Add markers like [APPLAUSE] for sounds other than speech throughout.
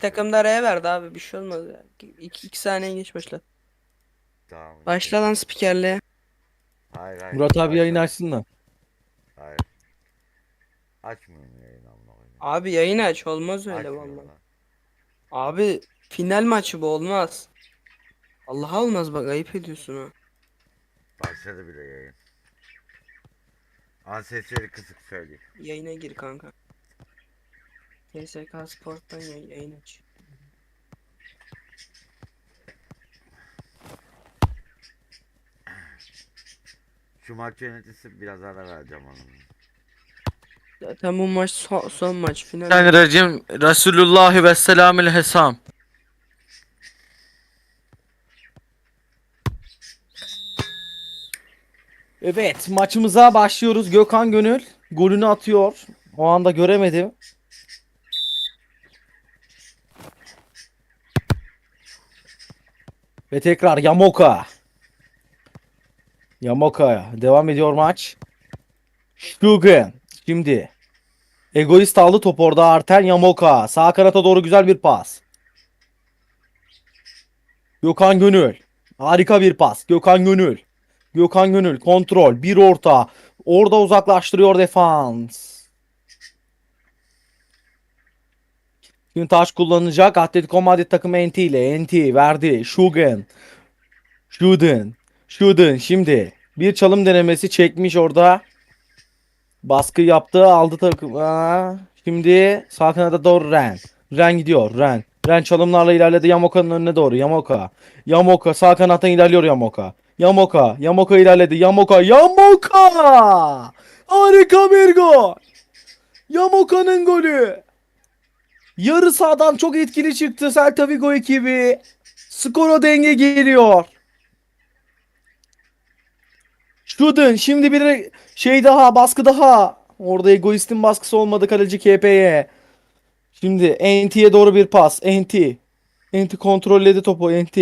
Takım da araya verdi abi bir şey olmaz ya. 2 2 saniye geç başla. Tamam. Başla lan spikerliğe. Hayır hayır. Murat abi başla. yayın açsın da. Hayır. Açmıyorum yayını amına koyayım. Abi yayın aç olmaz öyle Açmıyorum vallahi. lan. Abi final maçı bu olmaz. Allah olmaz bak ayıp ediyorsun ha. Başladı bile yayın. Ansesleri kısık söyleyeyim. Yayına gir kanka. TSK Sport'tan yay- yayın aç. Şu maç yöneticisi biraz ara vereceğim onun. Zaten bu maç son, son maç final. Yani racim Resulullah ve selamül hesam. Evet maçımıza başlıyoruz. Gökhan Gönül golünü atıyor. O anda göremedim. Ve tekrar Yamoka. Yamoka devam ediyor maç. Şugen şimdi. Egoist aldı top orada Arten Yamoka. Sağ kanata doğru güzel bir pas. Gökhan Gönül. Harika bir pas. Gökhan Gönül. Gökhan Gönül kontrol bir orta. Orada uzaklaştırıyor defans. Taş kullanacak. Atletico Madrid takımı NT ile. NT verdi. Şugen. Şuden. Şuden şimdi. Bir çalım denemesi çekmiş orada. Baskı yaptı. Aldı takım. Şimdi sağ kanada doğru Ren. Ren gidiyor. Ren. Ren çalımlarla ilerledi Yamoka'nın önüne doğru. Yamoka. Yamoka sağ kanattan ilerliyor Yamoka. Yamoka. Yamoka ilerledi. Yamoka. Yamoka! Harika bir gol. Yamoka'nın golü. Yarı sahadan çok etkili çıktı Celta Vigo ekibi. Skora denge geliyor. Şudun şimdi bir şey daha baskı daha. Orada egoistin baskısı olmadı kaleci KP'ye. Şimdi NT'ye doğru bir pas. NT. NT kontrolledi topu NT.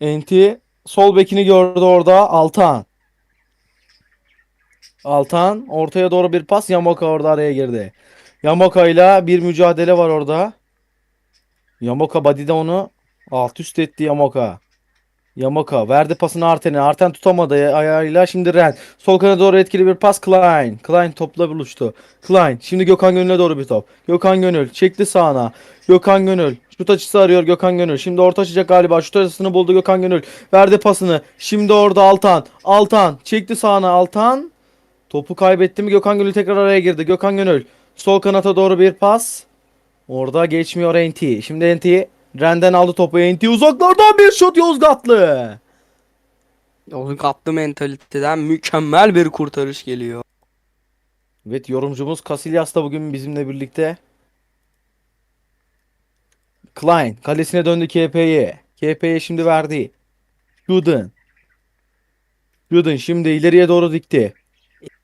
NT sol bekini gördü orada Altan. Altan ortaya doğru bir pas Yamoka orada araya girdi. Yamoka ile bir mücadele var orada. Yamoka body'de onu alt üst etti Yamoka. Yamoka verdi pasını Arten'e. Arten tutamadı ayağıyla. Şimdi Ren. Sol kanada doğru etkili bir pas Klein. Klein topla buluştu. Klein. Şimdi Gökhan Gönül'e doğru bir top. Gökhan Gönül çekti sağına. Gökhan Gönül. Şut açısı arıyor Gökhan Gönül. Şimdi orta açacak galiba. Şut açısını buldu Gökhan Gönül. Verdi pasını. Şimdi orada Altan. Altan. Çekti sağına Altan. Topu kaybetti mi Gökhan Gönül tekrar araya girdi. Gökhan Gönül. Sol kanata doğru bir pas. Orada geçmiyor NT. Şimdi NT Ren'den aldı topu. NT uzaklardan bir şut Yozgatlı. Katlı mentaliteden mükemmel bir kurtarış geliyor. Evet yorumcumuz Casillas da bugün bizimle birlikte. Klein kalesine döndü KP'ye. KP'ye şimdi verdi. Juden. Juden şimdi ileriye doğru dikti.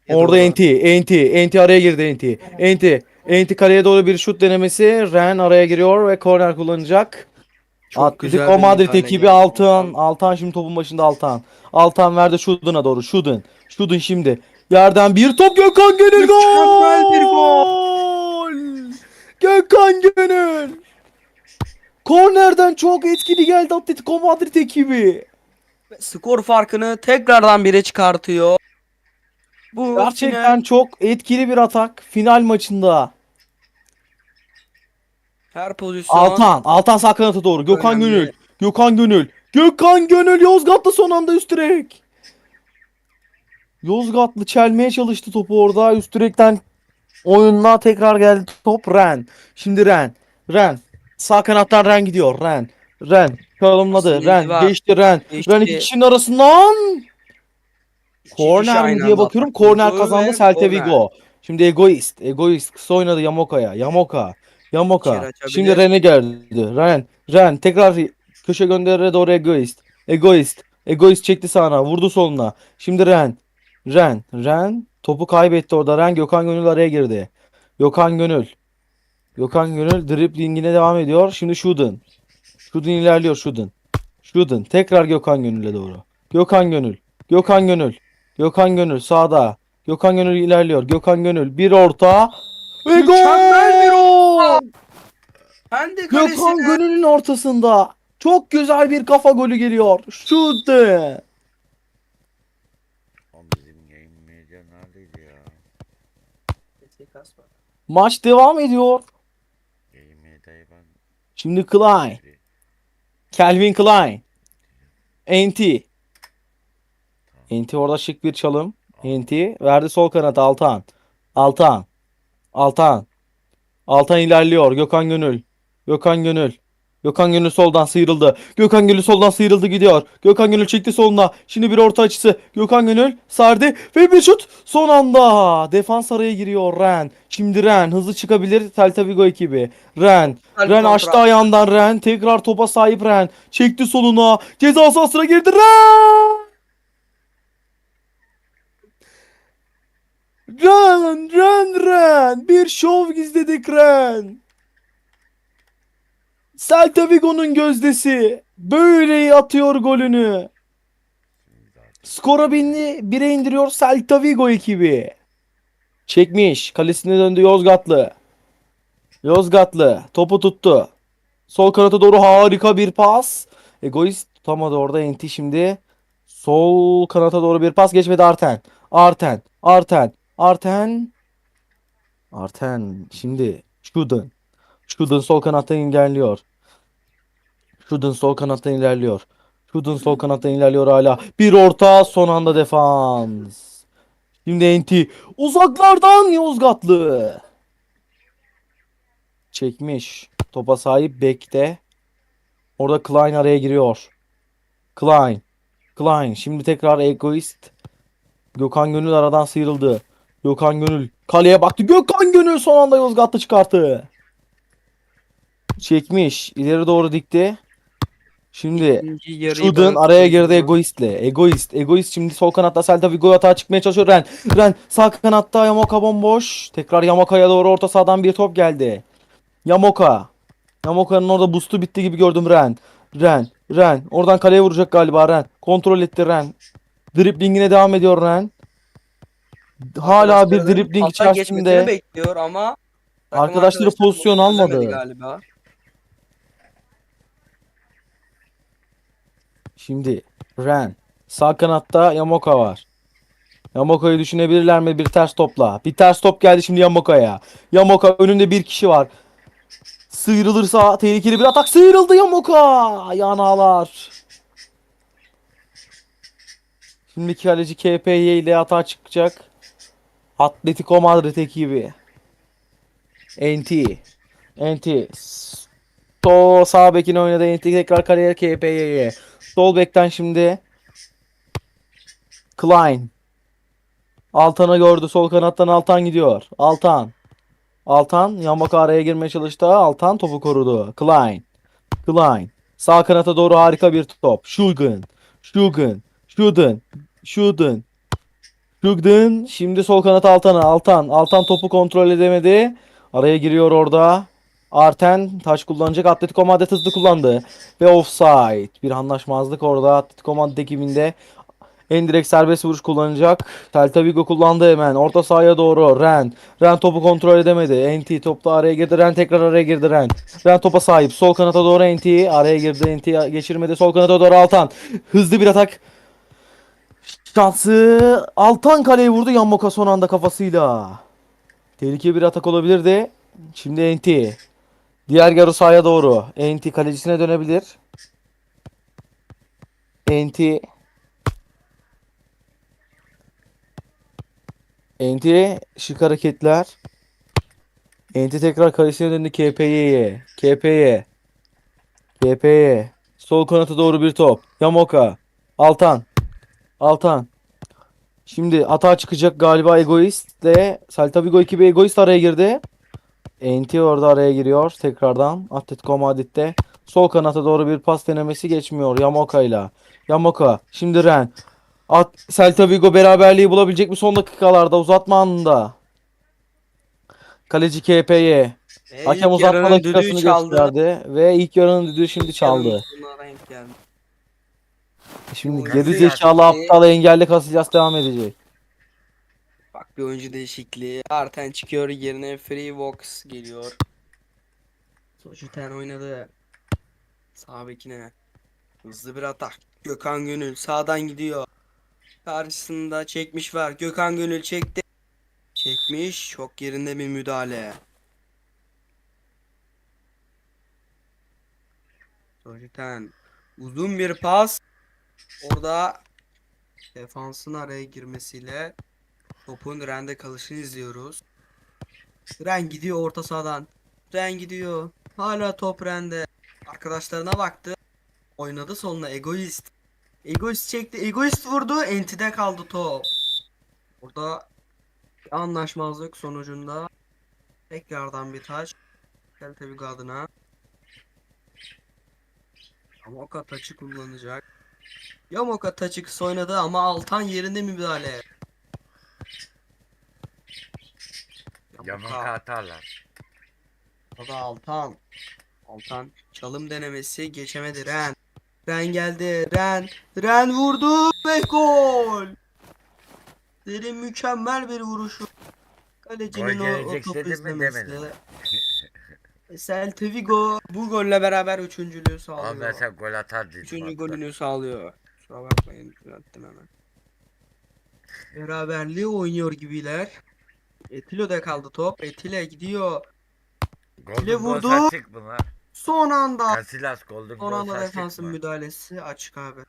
Orada. NT. NT. NT araya girdi NT. NT. NT kaleye doğru bir şut denemesi. Ren araya giriyor ve korner kullanacak. Çok güzel Atletico Madrid ekibi. Altan. Altan şimdi topun başında Altan. Altan verdi Şudun'a doğru. Şudun. Şudun şimdi. Yerden bir top Gökhan Gönül gol. Mükemmel bir gol. Gökhan Gönül. Kornerden çok etkili geldi Atletico Madrid ekibi. Skor farkını tekrardan bire çıkartıyor. Bu Gerçekten final çok etkili bir atak final maçında. her pozisyon Altan. Altan sağ kanata doğru. Gökhan Önemli. Gönül. Gökhan Gönül. Gökhan Gönül Yozgat'ta son anda üst direk. Yozgatlı çelmeye çalıştı topu orada. Üst direkten oyununa tekrar geldi top. Ren. Şimdi Ren. Ren. Sağ kanattan Ren gidiyor. Ren. Ren. Çalımladı. Ren. Geçti Ren. Geçti. Ren iki kişinin arasından. Korner mi diye bakıyorum. Korner kazandı. Celta Vigo. Şimdi egoist. Egoist kısa oynadı Yamoka'ya. Yamoka. Yamoka. Şimdi Ren'e geldi. Ren. Ren. Tekrar köşe gönderire doğru egoist. Egoist. Egoist çekti sağına. Vurdu soluna. Şimdi Ren. Ren. Ren. Topu kaybetti orada. Ren Gökhan Gönül araya girdi. Gökhan Gönül. Gökhan Gönül driblingine devam ediyor. Şimdi Şudun. Şudun ilerliyor Şudun. Şudun. Tekrar Gökhan Gönül'e doğru. Gökhan Gönül. Gökhan Gönül. Gökhan Gönül sağda. Gökhan Gönül ilerliyor. Gökhan Gönül bir orta. Ve Mükemmel bir gol! Ben de Gökhan kalesine. Gönül'ün ortasında. Çok güzel bir kafa golü geliyor. Şut. Maç devam ediyor. Şimdi Klein. Calvin Klein. NT. NT orada şık bir çalım. NT verdi sol kanata Altan. Altan. Altan. Altan ilerliyor. Gökhan Gönül. Gökhan Gönül. Gökhan Gönül soldan sıyrıldı. Gökhan Gönül soldan sıyrıldı gidiyor. Gökhan Gönül çekti soluna. Şimdi bir orta açısı. Gökhan Gönül sardı ve bir şut. Son anda. Defans araya giriyor Ren. Şimdi Ren hızlı çıkabilir. Celta Vigo ekibi. Ren. Ren açtı ayağından Ren. Tekrar topa sahip Ren. Çekti soluna. Ceza sahasına girdi Ren. Ren, Ren, Ren. Bir şov izledik Ren. Celta Vigo'nun gözdesi. Böyle atıyor golünü. Skora bindi. Bire indiriyor Celta Vigo ekibi. Çekmiş. Kalesine döndü Yozgatlı. Yozgatlı. Topu tuttu. Sol kanata doğru harika bir pas. Egoist tutamadı orada Enti şimdi. Sol kanata doğru bir pas geçmedi Arten. Arten. Arten. Arten. Arten. Şimdi Şudun. Şudun sol kanattan engelliyor. Şudun sol kanattan ilerliyor. Şudun sol kanattan ilerliyor hala. Bir orta son anda defans. Şimdi Enti. Uzaklardan Yozgatlı. Çekmiş. Topa sahip bekte. Orada Klein araya giriyor. Klein. Klein. Şimdi tekrar egoist. Gökhan Gönül aradan sıyrıldı. Gökhan Gönül kaleye baktı. Gökhan Gönül son anda Yozgatlı çıkarttı. Çekmiş. ileri doğru dikti. Şimdi Şudun araya girdi. Egoist'le. Egoist. Egoist şimdi sol kanatta Celta Vigo'ya atağa çıkmaya çalışıyor. Ren. Ren sağ kanatta Yamoka bomboş. Tekrar Yamoka'ya doğru orta sahadan bir top geldi. Yamoka. Yamoka'nın orada boost'u bitti gibi gördüm Ren. Ren. Ren. Oradan kaleye vuracak galiba Ren. Kontrol etti Ren. Driblingine devam ediyor Ren. Hala bir dribling geçmesini içerisinde. bekliyor ama takım Arkadaşları pozisyon bunu almadı. çözemedi Galiba. Şimdi Ren. Sağ kanatta Yamoka var. Yamoka'yı düşünebilirler mi bir ters topla? Bir ters top geldi şimdi Yamoka'ya. Yamoka önünde bir kişi var. Sıyrılırsa tehlikeli bir atak. Sıyrıldı Yamoka. Ayağını ağlar. Şimdi kaleci KPY ile atağa çıkacak. Atletico Madrid ekibi. NT. NT. Sol sağ bekine oynadı. NT tekrar kaleye KPY'ye. Sol bekten şimdi Klein. Altan'ı gördü. Sol kanattan Altan gidiyor. Altan. Altan Yamaka araya girmeye çalıştı. Altan topu korudu. Klein. Klein. Sağ kanata doğru harika bir top. Şugun. Şugun. Şudun. Şudun. Şudun. Şimdi sol kanat Altan'a. Altan. Altan topu kontrol edemedi. Araya giriyor orada. Arten taş kullanacak. Atletico Madrid hızlı kullandı. Ve offside. Bir anlaşmazlık orada. Atletico Madrid ekibinde. En direkt serbest vuruş kullanacak. Celta Vigo kullandı hemen. Orta sahaya doğru. Ren. Ren topu kontrol edemedi. NT topla araya girdi. Ren tekrar araya girdi Ren. Ren topa sahip. Sol kanata doğru NT. Araya girdi. NT geçirmedi. Sol kanata doğru Altan. Hızlı bir atak. Şansı. Altan kaleye vurdu. Yammoka son anda kafasıyla. Tehlikeli bir atak olabilirdi. Şimdi NT. Diğer yarı sahaya doğru. NT kalecisine dönebilir. NT NT şık hareketler. NT tekrar kalesine döndü KP'ye. KP'ye. KP'ye. Sol kanata doğru bir top. Yamoka. Altan. Altan. Şimdi atağa çıkacak galiba Egoist ile Celta Vigo ekibi Egoist araya girdi. NT orada araya giriyor tekrardan. Atletico Madrid'de. Sol kanata doğru bir pas denemesi geçmiyor Yamoka ile. Yamoka. Şimdi Ren. At, Celta Vigo beraberliği bulabilecek mi son dakikalarda uzatma anında. Kaleci KP'ye. Hakem uzatma dakikasını gösterdi ve ilk yarının düdüğü şimdi çaldı. Yarının sonuna denk geldi. Şimdi Oyuncu geri yani. zekalı aptal engelli kasacağız devam edecek. Bak bir oyuncu değişikliği. Arten çıkıyor yerine Freevox geliyor. Sojuten oynadı. Sağ bekine. Hızlı bir atak. Gökhan Gönül sağdan gidiyor. Karşısında çekmiş var. Gökhan Gönül çekti. Çekmiş. Çok yerinde bir müdahale. Sojuten uzun bir pas. Orada defansın araya girmesiyle topun Ren'de kalışını izliyoruz. Ren gidiyor orta sahadan. Ren gidiyor. Hala top Ren'de. Arkadaşlarına baktı. Oynadı soluna egoist. Egoist çekti. Egoist vurdu. Entide kaldı top. Burada bir anlaşmazlık sonucunda tekrardan bir taç. Celta Vigo adına. Yamoka taçı kullanacak. Yamoka taçı kısa oynadı ama Altan yerinde müdahale. Yamaka atarlar. O da Altan. Altan çalım denemesi geçemedi Ren. Ren geldi. Ren. Ren vurdu ve gol. Derin mükemmel bir vuruşu. Kalecinin o, o topu izlemesi. Celta Vigo bu golle beraber üçüncülüğü sağlıyor. ben sen gol atar dedim. Üçüncü hatta. golünü sağlıyor. Kusura bakmayın düzelttim hemen. Beraberliği oynuyor gibiler. Etilo'da kaldı top. Etile gidiyor. Golden vurdu. buna. Son anda. Casillas Golden Son anda defansın müdahalesi açık abi.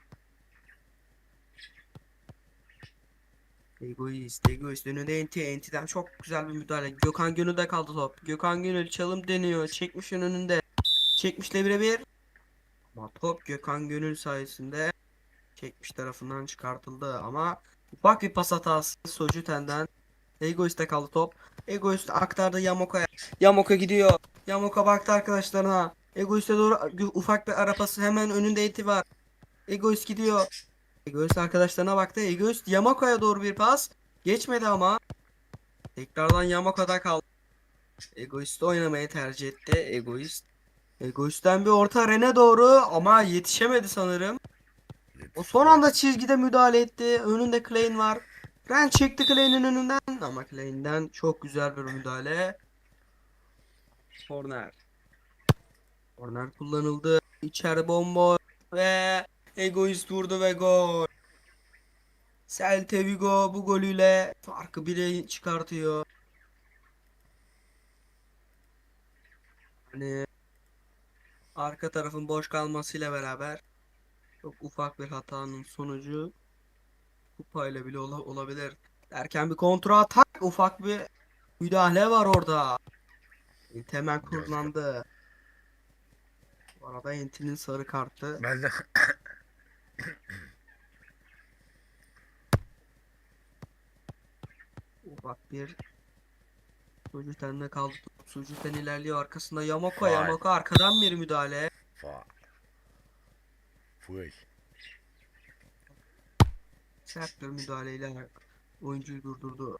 Egoist, egoist önünde Enti, Enti'den çok güzel bir müdahale. Gökhan Gönül'de kaldı top. Gökhan Gönül çalım deniyor. Çekmişin önünde. Çekmişle birebir. Ama top Gökhan Gönül sayesinde çekmiş tarafından çıkartıldı ama ufak bir pas hatası Sojuten'den. Egoist'te kaldı top. Egoist aktardı Yamoka'ya. Yamoka gidiyor. Yamoka baktı arkadaşlarına. Egoist'e doğru ufak bir ara pası hemen önünde eti var. Egoist gidiyor. Egoist arkadaşlarına baktı. Egoist Yamaka'ya doğru bir pas. Geçmedi ama. Tekrardan Yamaka'da kaldı. Egoist oynamayı tercih etti. Egoist. Egoist'ten bir orta Ren'e doğru ama yetişemedi sanırım. O son anda çizgide müdahale etti. Önünde Klein var. Ren çekti Klein'in önünden ama Klein'den çok güzel bir müdahale. Korner. Korner kullanıldı. İçeri bomba ve Egoist vurdu ve gol. Celta Vigo bu golüyle farkı bire çıkartıyor. Hani arka tarafın boş kalmasıyla beraber çok ufak bir hatanın sonucu kupayla bile ola- olabilir. Derken bir kontra atak ufak bir müdahale var orada. Enti hemen kullandı. Bu arada Enti'nin sarı kartı. Ben de [CLEARS THROAT] Ufak bir Sucuk'tan kaldı. Sucuk'tan ilerliyor arkasında Yamako Faul. Yamako arkadan bir müdahale. Fa. Full. Sert bir müdahaleyle oyuncuyu durdurdu.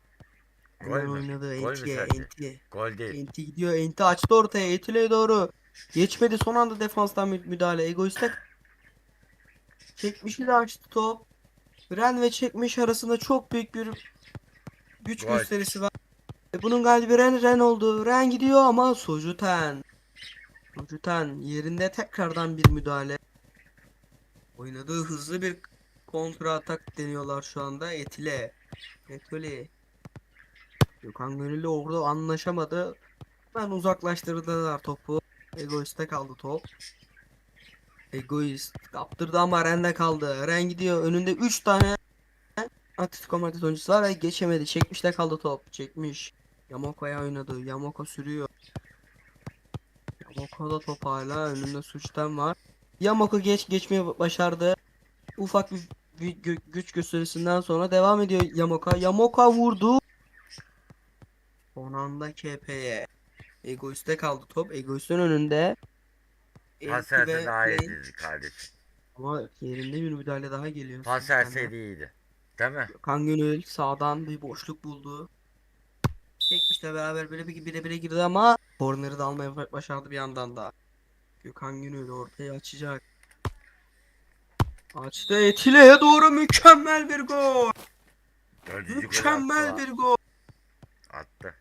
Gol Hemen oynadı Gol Enti'ye? Enti. Gol değil. Enti gidiyor Enti açtı ortaya Enti'ye doğru. Geçmedi son anda defanstan mü- müdahale. Egoiste çekmişi de açtı top. Ren ve çekmiş arasında çok büyük bir güç Gol. gösterisi var. E bunun galibi Ren Ren oldu. Ren gidiyor ama Sojuten. Sojuten yerinde tekrardan bir müdahale. Oynadığı hızlı bir kontra atak deniyorlar şu anda Etile. Etile. Gökhan Gönüllü orada anlaşamadı. Ben uzaklaştırdılar topu. Egoist'te kaldı top. Egoist kaptırdı ama Ren'de kaldı. Ren gidiyor. Önünde 3 tane Atletico Madrid oyuncusu var ve geçemedi. Çekmiş de kaldı top. Çekmiş. Yamoko'ya oynadı. Yamoko sürüyor. Yamoko'da top hala. Önünde suçtan var. Yamoko geç geçmeyi başardı. Ufak bir, bir güç gösterisinden sonra devam ediyor Yamoka. Yamoka vurdu. Son anda KP'ye. Egoist'te kaldı top. Egoist'in önünde. Pas verse daha iyiydi kardeşim. Ama yerinde bir müdahale daha geliyor. Pas verseydi iyiydi. Değil mi? Kan Gönül sağdan bir boşluk buldu. Çekmişle beraber böyle bir bire bire girdi ama korneri de almayı ba- başardı bir yandan da. Gökhan Gönül ortaya açacak. Açtı Etile'ye doğru mükemmel bir gol. Dördüncü Mükemmel bir gol. Attı.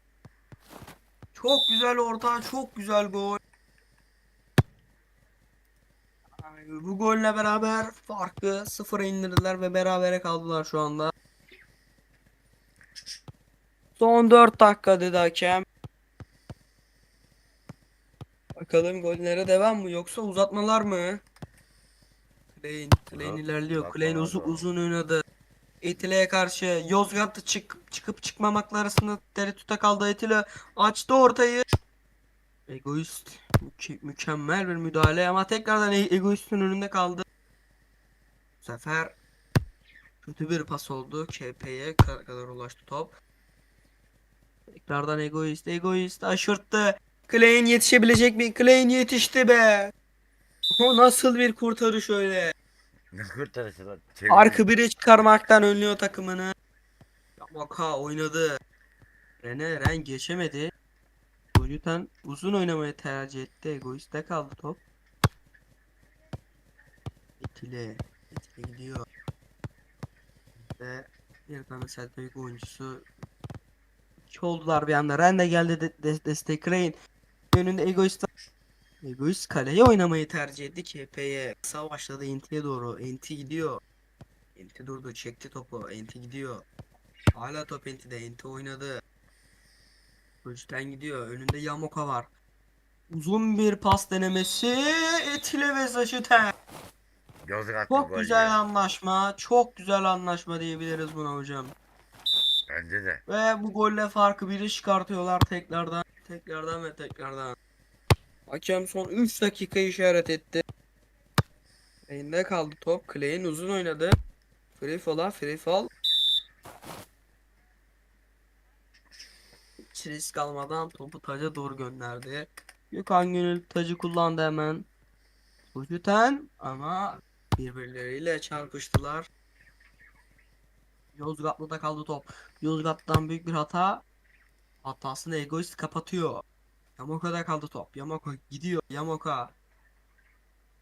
Çok güzel orta, çok güzel gol. Bu golle beraber farkı sıfıra indirdiler ve berabere kaldılar şu anda. Son 4 dakika dedi hakem. Bakalım gollere devam mı yoksa uzatmalar mı? Klein, Klein ilerliyor. Klein uzun uzun oynadı. Etile'ye karşı Yozgat'ta çık çıkıp çıkmamakla arasında tereddütte kaldı Etile açtı ortayı. Egoist müke- mükemmel bir müdahale ama tekrardan e- Egoist'in önünde kaldı. Bu sefer kötü bir pas oldu. KP'ye ka- kadar ulaştı top. Tekrardan Egoist, Egoist aşırttı. Klein yetişebilecek mi? Klein yetişti be. O nasıl bir kurtarış öyle? Kurtarışı lan? Arka biri çıkarmaktan önlüyor takımını. Yamaka oynadı. Rene Ren geçemedi. Boyutan uzun oynamayı tercih etti. Egoiste kaldı top. Etile. Etile gidiyor. Ve bir tane Celta Vigo oyuncusu iki oldular bir anda. Ren de geldi de, de- destekleyin. Önünde Egoist Egoist kaleye oynamayı tercih etti KP'ye. Sağ başladı Enti'ye doğru. Enti gidiyor. Enti durdu çekti topu. Enti gidiyor. Hala top Enti'de. Enti oynadı. Kılıçtan gidiyor. Önünde Yamoka var. Uzun bir pas denemesi. Etile ve. Yozgatlı Çok güzel anlaşma. Çok güzel anlaşma diyebiliriz buna hocam. Bence de. Ve bu golle farkı biri çıkartıyorlar tekrardan. Tekrardan ve tekrardan. Hakem son 3 dakika işaret etti. Elinde kaldı top. Clay'in uzun oynadı. Free fall'a free fall. Risk almadan topu taca doğru gönderdi. Gökhan Gönül tacı kullandı hemen. Ucuten ama birbirleriyle çarpıştılar. Yozgatlı'da kaldı top. Yozgat'tan büyük bir hata. Hatasını egoist kapatıyor. Yamoka'da kaldı top. Yamoka gidiyor. Yamoka.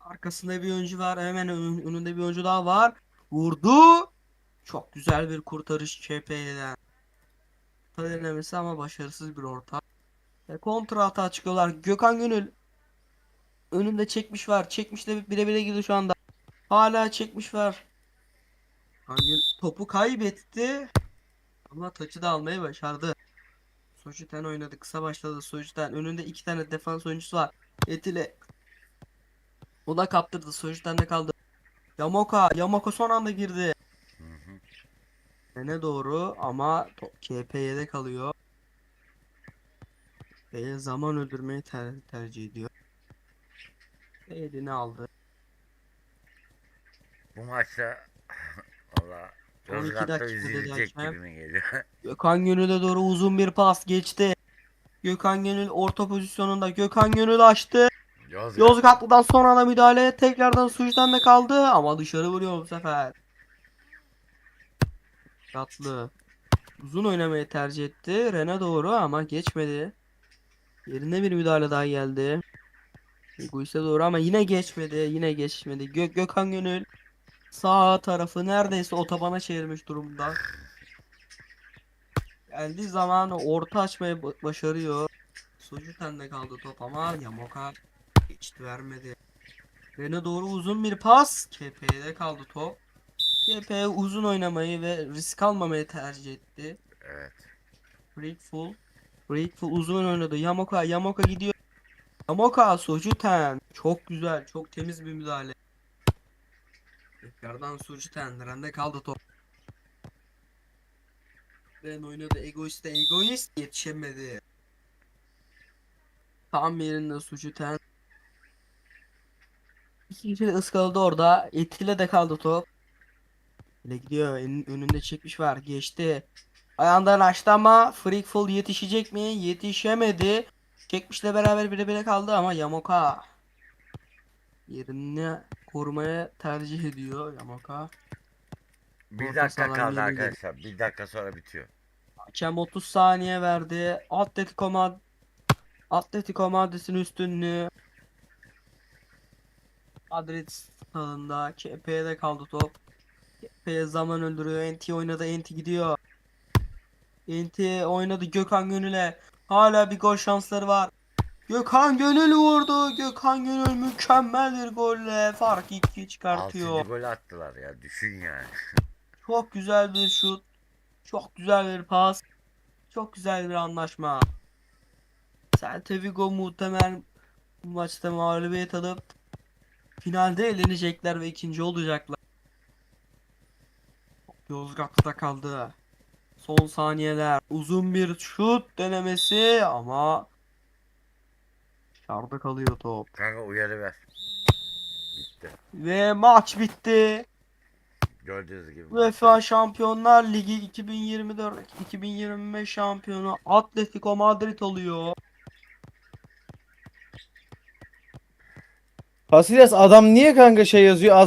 Arkasında bir oyuncu var. Hemen ön- önünde bir oyuncu daha var. Vurdu. Çok güzel bir kurtarış KP'den. Orta denemesi ama başarısız bir orta. Ve kontra hata çıkıyorlar. Gökhan Gönül. Önünde çekmiş var. Çekmiş de bire bire gidiyor şu anda. Hala çekmiş var. Gönül topu kaybetti. Ama taçı da almayı başardı. Sojiten oynadı. Kısa başladı Sojiten. Önünde iki tane defans oyuncusu var. Etile. O da kaptırdı. Sojiten de kaldı. Yamoka. Yamoka son anda girdi. Öne doğru ama KP'ye kalıyor. Ve zaman öldürmeyi ter- tercih ediyor. Ve elini aldı. Bu maçta [LAUGHS] valla 12 Yozgat'ta üzülecek gibi mi geliyor? [LAUGHS] Gökhan Gönül'e doğru uzun bir pas geçti. Gökhan Gönül orta pozisyonunda. Gökhan Gönül açtı. Yozgat. Yozgatlı'dan sonra da müdahale tekrardan Suç'tan da kaldı ama dışarı vuruyor bu sefer. Yozgatlı uzun oynamayı tercih etti. Rene doğru ama geçmedi. Yerine bir müdahale daha geldi. Egoist'e doğru ama yine geçmedi. Yine geçmedi. Gök Gökhan Gönül sağ tarafı neredeyse otobana çevirmiş durumda. Geldiği zaman orta açmayı ba- başarıyor. Sucuten'de kaldı top ama Yamoka geçti vermedi. Rene doğru uzun bir pas. KP'de kaldı top. KP uzun oynamayı ve risk almamayı tercih etti. Evet. Breakful. Breakful uzun oynadı. Yamoka, Yamoka gidiyor. Yamoka, Sojuten. Çok güzel, çok temiz bir müdahale. Tekrardan Sojuten. Rende kaldı top. Ben oynadı. Egoist de egoist yetişemedi. Tam yerinde Sojuten. İki kişi de ıskaladı orada. Etile de kaldı top. Ile gidiyor. En- önünde çekmiş var. Geçti. Ayağından açtı ama Freakful yetişecek mi? Yetişemedi. Çekmişle beraber bire bire kaldı ama Yamoka yerini korumaya tercih ediyor Yamoka. Bir dakika kaldı arkadaşlar. Bir dakika sonra bitiyor. Hakem 30 saniye verdi. Atletico Mad Atletico Madrid'in üstünlüğü. Madrid stadında KP'de kaldı top. KP zaman öldürüyor. Enti oynadı. Enti gidiyor. Enti oynadı Gökhan Gönül'e. Hala bir gol şansları var. Gökhan Gönül vurdu. Gökhan Gönül mükemmel bir golle fark 2 çıkartıyor. 6. gol attılar ya düşün yani. Çok güzel bir şut. Çok güzel bir pas. Çok güzel bir anlaşma. Celta Vigo muhtemelen bu maçta mağlubiyet alıp finalde elenecekler ve ikinci olacaklar. Yozgat'ta kaldı. Son saniyeler. Uzun bir şut denemesi ama dışarıda kalıyor top. Kanka uyarı ver. Bitti. Ve maç bitti. Gördüğünüz gibi. UEFA Şampiyonlar Ligi 2024-2025 şampiyonu Atletico Madrid oluyor. Casillas adam niye kanka şey yazıyor? Az